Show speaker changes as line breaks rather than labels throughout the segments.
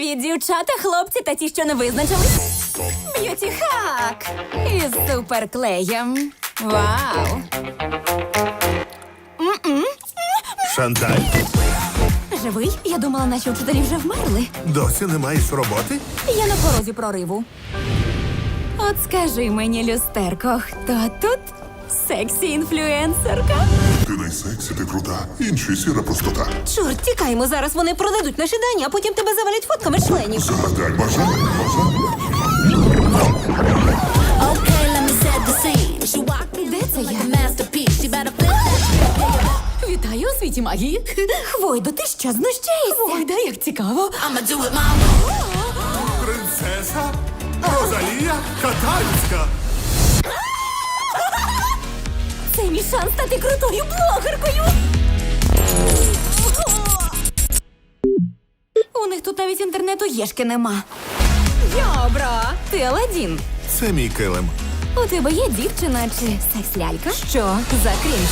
Привіт, дівчата, хлопці та ті, що не визначились. Б'юті хак із суперклеєм. Вау!
Шанталь,
Живий? Я думала, наші вчителі вже вмерли.
досі не маєш роботи?
Я на порозі прориву. От скажи мені, люстерко, хто тут? Сексі інфлюенсерка?
Ти найсексі, ти крута. Інші сіра простота.
Чорт, тікаймо, зараз вони продадуть наші дані, а потім тебе завалять фотками членів.
Загадай бажання, бажання.
Де це я? Вітаю у світі магії. Хвойдо, ти що знущаєшся? Хвойда, як цікаво.
Принцеса Розалія Катальська.
Мій шанс стати крутою блогеркою. У них тут навіть інтернету єшки нема. Йобра, ти Аладдін.
Це мій килим.
У тебе є дівчина чи секс-лялька? Що за крінж?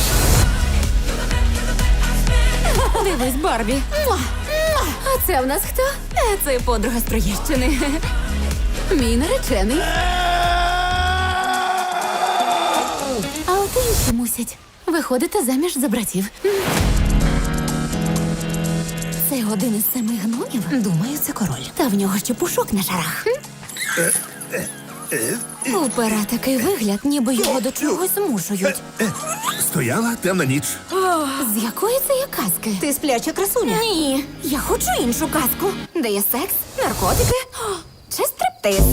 Дивись, Барбі. Муа! Муа! А це в нас хто? Е, Це подруга з Троєщини. Мій наречений. От інші мусять. Виходите заміж за братів. Це один із семи гномів? Думаю, це король. Та в нього ще пушок на шарах. У пера такий вигляд, ніби його до чогось змушують.
Стояла темна ніч.
З якої це є казки? Ти спляча красуня? Ні, я хочу іншу казку. Де є секс, наркотики о, чи стриптиз.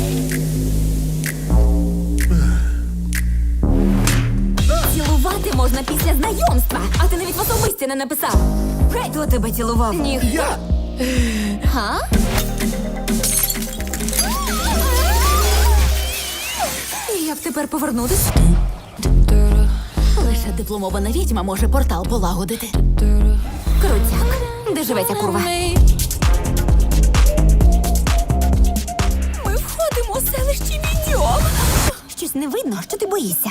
А ти навіть в особисті не написав. Хто тебе цілував? Ніхто.
Я
Га? Як тепер повернутись? Лише дипломована відьма може портал полагодити. Крутяк. Де живе ця курва? Ми входимо у селище Відьом. Щось не видно, що ти боїшся.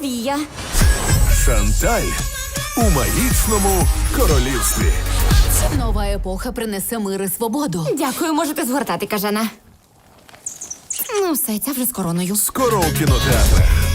повія.
Шанталь у магічному королівстві.
Нова епоха принесе мир і свободу.
Дякую, можете згортати, кажана. Ну, все, ця вже з короною.
Скоро у кінотеатрах.